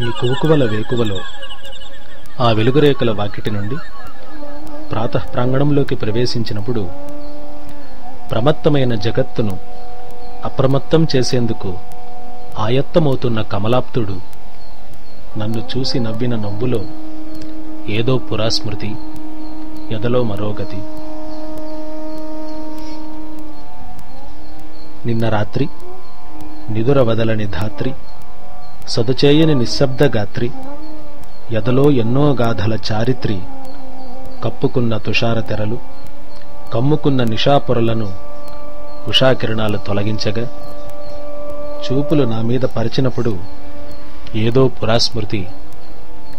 ఈ కువకువల వేకువలో ఆ వెలుగురేఖల వాకిటి నుండి ప్రాతః ప్రాంగణంలోకి ప్రవేశించినప్పుడు ప్రమత్తమైన జగత్తును అప్రమత్తం చేసేందుకు ఆయత్తమవుతున్న కమలాప్తుడు నన్ను చూసి నవ్విన నవ్వులో ఏదో పురాస్మృతి ఎదలో మరోగతి. నిన్న రాత్రి నిదుర వదలని ధాత్రి సదుచేయని నిశ్శబ్ద గాత్రి ఎదలో ఎన్నో గాథల చారిత్రి కప్పుకున్న తుషార తెరలు కమ్ముకున్న నిషాపొరలను ఉషాకిరణాలు తొలగించగా చూపులు నా మీద పరిచినప్పుడు ఏదో పురాస్మృతి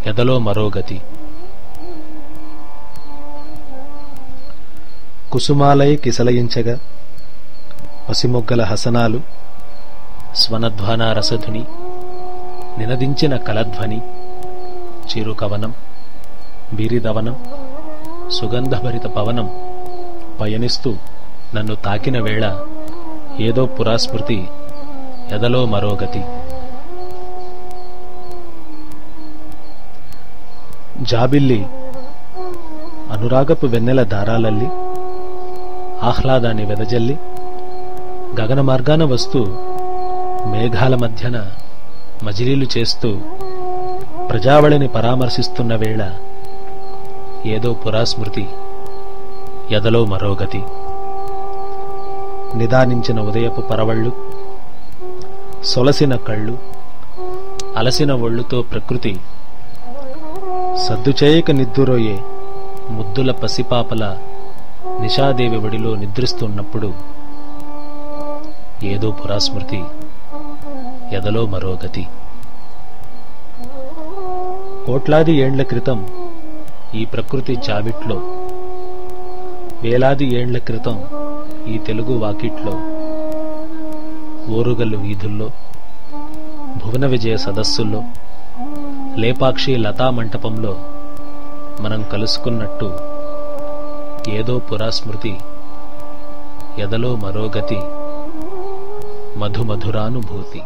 ఎదలో మరోగతి కుసుమాలై కిసలయించగా పసిమొగ్గల హసనాలు స్వనధ్వాన రసధుని నినదించిన కలధ్వని చిరుకవనం బిరిదవనం సుగంధభరిత పవనం పయనిస్తూ నన్ను తాకిన వేళ ఏదో పురాస్మృతి ఎదలో మరోగతి జాబిల్లి అనురాగపు వెన్నెల దారాలల్లి ఆహ్లాదాన్ని వెదజల్లి గగన మార్గాన వస్తూ మేఘాల మధ్యన మజిలీలు చేస్తూ ప్రజావళిని పరామర్శిస్తున్న వేళ ఏదో పురాస్మృతి ఎదలో మరోగతి నిదానించిన ఉదయపు పరవళ్ళు సొలసిన కళ్ళు అలసిన ఒళ్ళుతో ప్రకృతి సద్దుచేయక నిద్దురోయే ముద్దుల పసిపాపల నిషాదేవి ఒడిలో నిద్రిస్తున్నప్పుడు ఏదో పురాస్మృతి. ఎదలో మరోగతి కోట్లాది ఏండ్ల క్రితం ఈ ప్రకృతి చావిట్లో వేలాది ఏండ్ల క్రితం ఈ తెలుగు వాకిట్లో ఓరుగల్లు వీధుల్లో భువన విజయ సదస్సుల్లో లేపాక్షి లతా మంటపంలో మనం కలుసుకున్నట్టు ఏదో పురాస్మృతి ఎదలో మరోగతి మధుమధురానుభూతి.